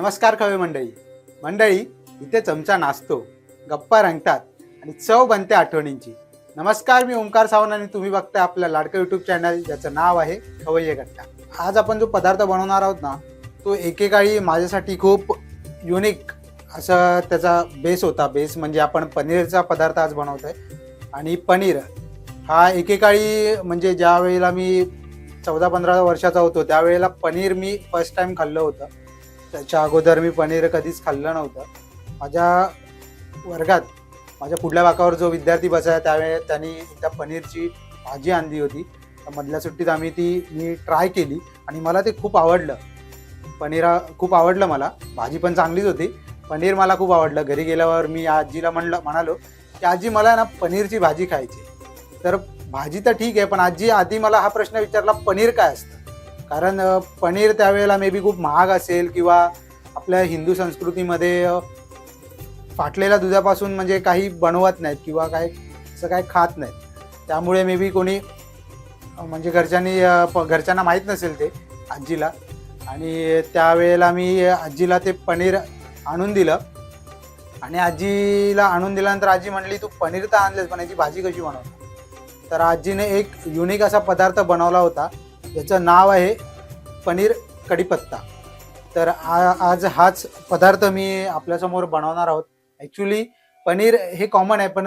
नमस्कार खवे मंडळी. मंडळी इथे चमचा नाचतो. गप्पा रंगतात आणि चव बनते आठवणींची. नमस्कार मी ओंकार सावंत आणि तुम्ही बघताय आपल्या लाडकं यूट्यूब चॅनल ज्याचं नाव आहे खवय्ये गट्टा. आज आपण जो पदार्थ बनवणार आहोत ना तो एकेकाळी माझ्यासाठी खूप युनिक असा त्याचा बेस होता. बेस म्हणजे आपण पनीरचा पदार्थ आज बनवत आहे आणि पनीर हा एकेकाळी म्हणजे ज्या वेळेला मी चौदा पंधरा वर्षाचा होतो त्यावेळेला पनीर मी फर्स्ट टाईम खाल्लं होतं. त्याच्या अगोदर मी पनीर कधीच खाल्लं नव्हतं. माझ्या वर्गात माझ्या पुढल्या बाकावर जो विद्यार्थी बसायचा त्यावेळे त्यांनी त्या पनीरची भाजी आणली होती. मधल्या सुट्टीत आम्ही ती मी ट्राय केली आणि मला ते खूप आवडलं. पनीर खूप आवडलं मला. भाजी पण चांगलीच होती. पनीर मला खूप आवडलं. घरी गेल्यावर मी आजीला म्हणलं म्हणालो की आजी मला ना पनीरची भाजी खायची तर भाजी तर ठीक आहे पण आजी आधी मला हा प्रश्न विचारला पनीर काय असतं? कारण पनीर त्यावेळेला मे बी खूप महाग असेल किंवा आपल्या हिंदू संस्कृतीमध्ये फाटलेल्या दुधापासून म्हणजे काही बनवत नाहीत किंवा काय असं काय खात नाहीत. त्यामुळे मे बी कोणी म्हणजे घरच्यांनी प- घरच्यांना माहीत नसेल ते आजीला. आणि त्यावेळेला मी आजीला ते पनीर आणून दिलं. आणि आजीला आणून दिल्यानंतर आजी म्हणली तू पनीर तर आणलंस पण याची भाजी कशी बनवतो तर आजीने एक युनिक असा पदार्थ बनवला होता. याचं नाव आहे पनीर कढीपत्ता. तर आ आज हाच पदार्थ मी आपल्यासमोर बनवणार आहोत. ॲक्च्युली पनीर हे कॉमन आहे पण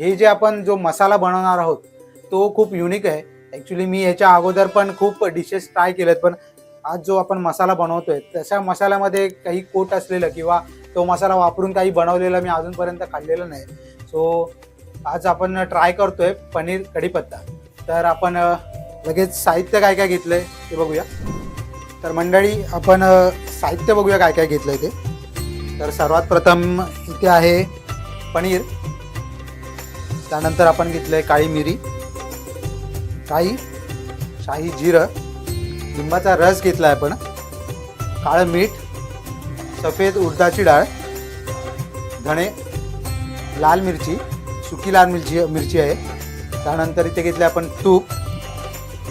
हे जे आपण जो मसाला बनवणार आहोत तो खूप युनिक आहे. ॲक्च्युली मी याच्या अगोदर पण खूप डिशेस ट्राय केलेत पण आज जो आपण मसाला बनवतोय तशा मसाल्यामध्ये काही कोट असलेलं किंवा तो मसाला वापरून काही बनवलेलं मी अजूनपर्यंत खाल्लेलं नाही. सो आज आपण ट्राय करतोय पनीर कढीपत्ता. तर आपण लगेच साहित्य काय काय घेतलंय ते बघूया. तर मंडळी आपण साहित्य बघूया काय काय घेतलंय ते. तर सर्वात प्रथम इथे आहे पनीर. त्यानंतर आपण घेतलंय काळी मिरी. काही शाही जिरं. लिंबाचा रस घेतला आहे आपण. काळं मीठ सफेद उडदाची डाळ धणे लाल मिरची सुकी लाल मिरची मिरची आहे. त्यानंतर इथे घेतले आपण तूप.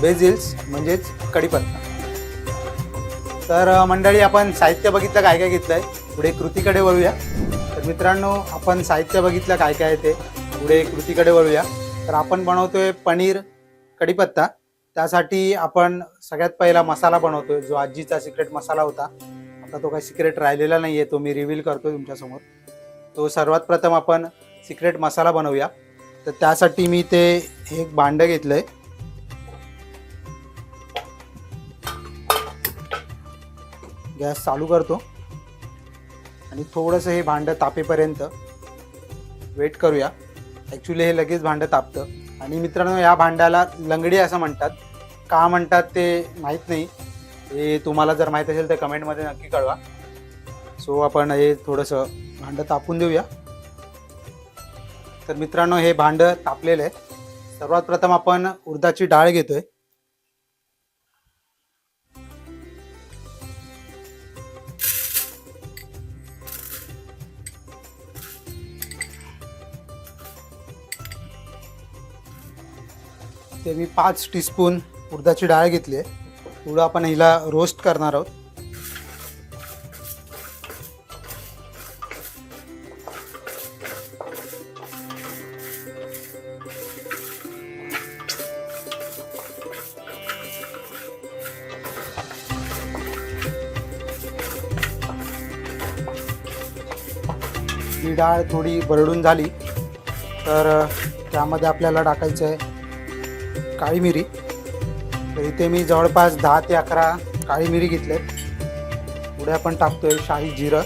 बेझिल्स म्हणजेच कढीपत्ता तर मंडळी आपण साहित्य बघितलं काय काय घेतलं आहे पुढे कृतीकडे वळूया. तर मित्रांनो आपण साहित्य बघितलं काय काय ते? पुढे कृतीकडे वळूया. तर आपण बनवतोय पनीर कढीपत्ता त्यासाठी आपण सगळ्यात पहिला मसाला बनवतोय जो आजीचा सिक्रेट मसाला होता. आता तो काही सिक्रेट राहिलेला नाही आहे तो मी रिव्हील करतो तुमच्यासमोर. तो सर्वात प्रथम आपण सिक्रेट मसाला बनवूया. तर त्यासाठी मी ते एक भांडं घेतलं आहे गॅस चालू करतो. आणि थोडंसं हे भांडं तापेपर्यंत वेट करूया. ॲक्च्युली हे लगेच भांडं तापतं. आणि मित्रांनो या भांड्याला लंगडी असं म्हणतात. का म्हणतात ते माहीत नाही. हे तुम्हाला जर माहीत असेल तर कमेंटमध्ये नक्की कळवा. सो आपण हे थोडंसं भांडं तापून देऊया. तर मित्रांनो हे भांडं तापलेलं आहे. सर्वात प्रथम आपण उर्दाची डाळ घेतो आहे ते मी पाच टीस्पून उडदाची डाळ घेतली आहे. पुढं आपण हिला रोस्ट करणार आहोत. ही डाळ थोडी बरडून झाली तर त्यामध्ये आपल्याला टाकायचं आहे काळी मिरी. तर इथे मी जवळपास दहा ते अकरा काळी मिरी घेतलेत. पुढे आपण टाकतोय शाही जिरं.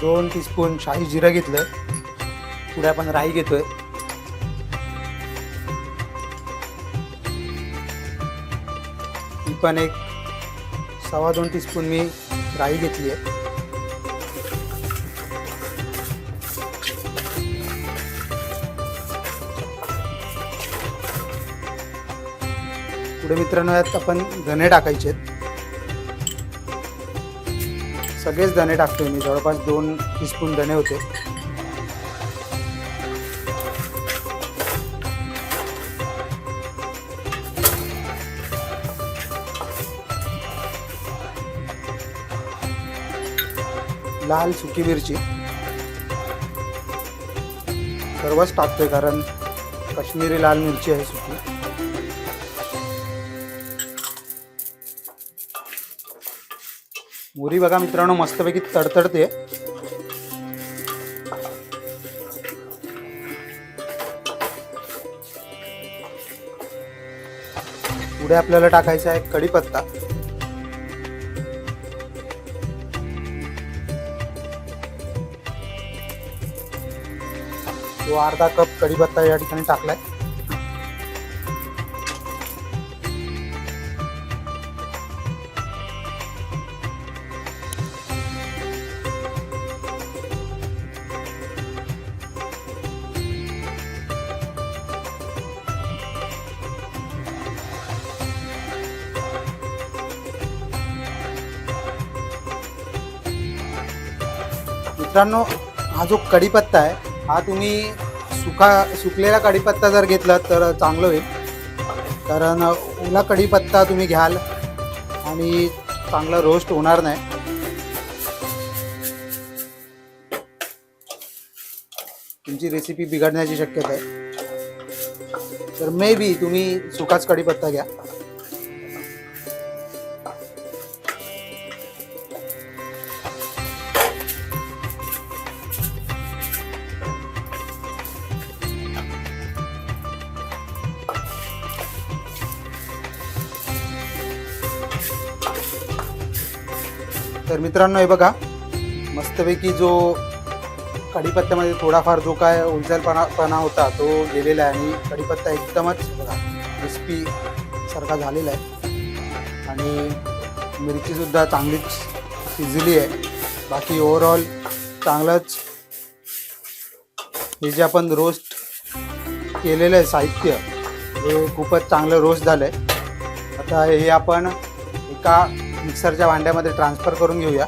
दोन टीस्पून शाही जिरं घेतलंय. पुढे आपण राई घेतोय. ही पण एक सव्वा दोन टीस्पून मी राई घेतली आहे. पुढे मित्रांनो यात आपण धने टाकायचे सगळेच धणे टाकतोय मी. जवळपास दोन टीस्पून धने होते. लाल सुकी मिरची. सर्वच टाकतोय कारण काश्मीरी लाल मिरची आहे सुकी. मोरी बघा मित्रांनो मस्तपैकी तडतडते पुढे आपल्याला टाकायचा आहे कढीपत्ता. तो अर्धा कप कढीपत्ता या ठिकाणी टाकलाय. मित्रांनो हा जो कढीपत्ता आहे हा तुम्ही सुका सुकलेला कढीपत्ता जर घेतला तर चांगलं होईल. कारण ओला कढीपत्ता तुम्ही घ्याल आणि चांगला रोस्ट होणार नाही. तुमची रेसिपी बिघडण्याची शक्यता आहे. तर मे बी तुम्ही सुकाच कढीपत्ता घ्या. तर मित्रांनो हे बघा. मस्तपैकी जो कढीपत्त्यामध्ये थोडाफार जो काय उलचलपणा पणा होता तो गेलेला आहे. आणि कढीपत्ता एकदमच बघा क्रिस्पी सारखा झालेला आहे. आणि मिरचीसुद्धा चांगलीच शिजली आहे. बाकी ओव्हरऑल चांगलंच हे जे आपण रोस्ट केलेलं आहे साहित्य हे खूपच चांगलं रोस्ट झालं आहे आता हे आपण एका मिक्सरच्या भांड्यामध्ये ट्रान्सफर करून घेऊया.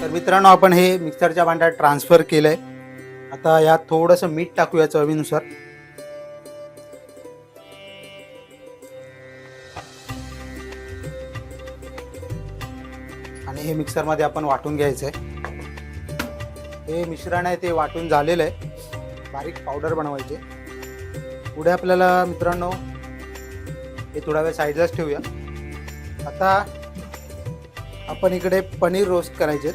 तर मित्रांनो आपण हे मिक्सरच्या भांड्यात ट्रान्सफर केलं आहे आता यात थोडंसं मीठ टाकूया चवीनुसार. हे मिक्सरमध्ये आपण वाटून घ्यायचं आहे हे मिश्रण आहे ते वाटून झालेलं आहे. बारीक पावडर बनवायचे. पुढे आपल्याला मित्रांनो हे थोडा वेळ साईडलाच ठेवूया. आता आपण इकडे पनीर रोस्ट करायचे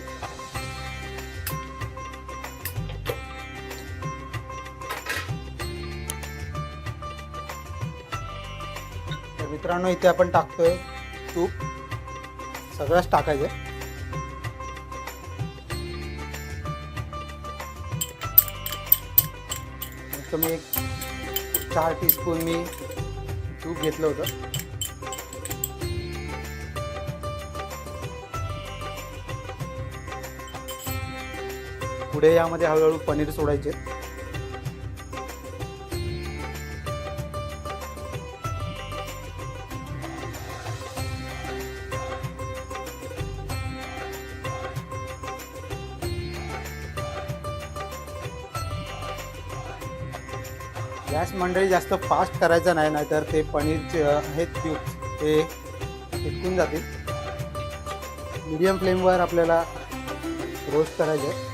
तर मित्रांनो इथे आपण टाकतोय तूप. सगळंच टाकायचं कमी एक चार टीस्पून मी तूप घेतलं होतं. पुढे यामध्ये हळूहळू पनीर सोडायचे. मंडळी जास्त फास्ट करायचं नाही नाहीतर ते पनीरचे अ, हे ते चिटकून जातील. मीडियम फ्लेमवर आपल्याला रोस्ट करायचं.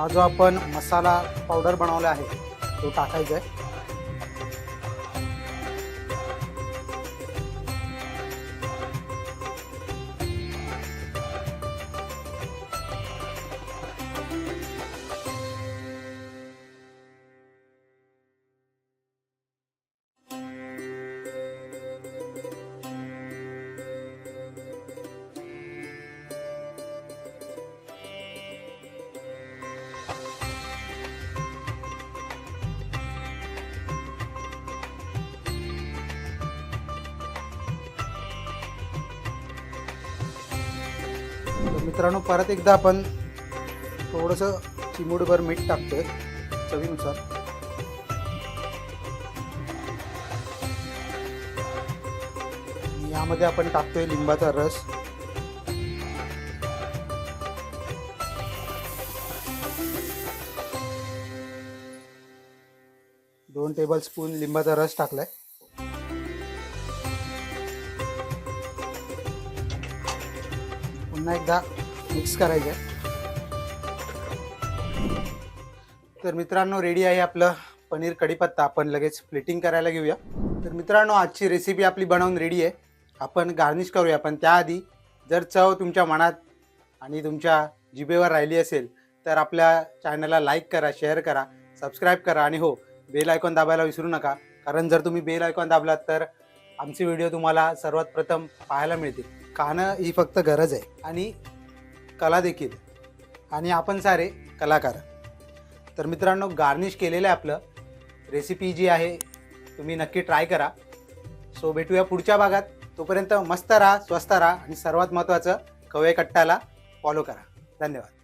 हा जो आपण मसाला पावडर बनवला आहे. तो टाकायचा आहे. मित्रांनो परत एकदा आपण थोडंसं चिमूटभर मीठ टाकतो आहे चवीनुसार. यामध्ये आपण टाकतोय लिंबाचा रस. दोन टेबल स्पून लिंबाचा रस टाकलाय. पुन्हा एकदा मिक्स करायचं आहे तर मित्रांनो रेडी आहे आपलं पनीर कढीपत्ता. आपण लगेच प्लेटिंग करायला घेऊया. तर मित्रांनो आजची रेसिपी आपली बनवून रेडी आहे. आपण गार्निश करूया पण त्याआधी जर चव तुमच्या मनात आणि तुमच्या जिभेवर राहिली असेल तर आपल्या चॅनलला लाईक करा शेअर करा सबस्क्राईब करा आणि हो बेल आयकॉन दाबायला विसरू नका. कारण जर तुम्ही बेल आयकॉन दाबलात तर आमचे व्हिडिओ तुम्हाला सर्वात प्रथम पाहायला मिळतील. कानं ही फक्त गरज आहे. आणि कला देखील. आणि आपण सारे कलाकार. तर मित्रांनो गार्निश केलेलं आहे आपलं. रेसिपी जी आहे तुम्ही नक्की ट्राय करा. सो भेटूया पुढच्या भागात. तोपर्यंत मस्त राहा स्वस्त राहा आणि सर्वात महत्त्वाचं कवे कट्टाला फॉलो करा. धन्यवाद.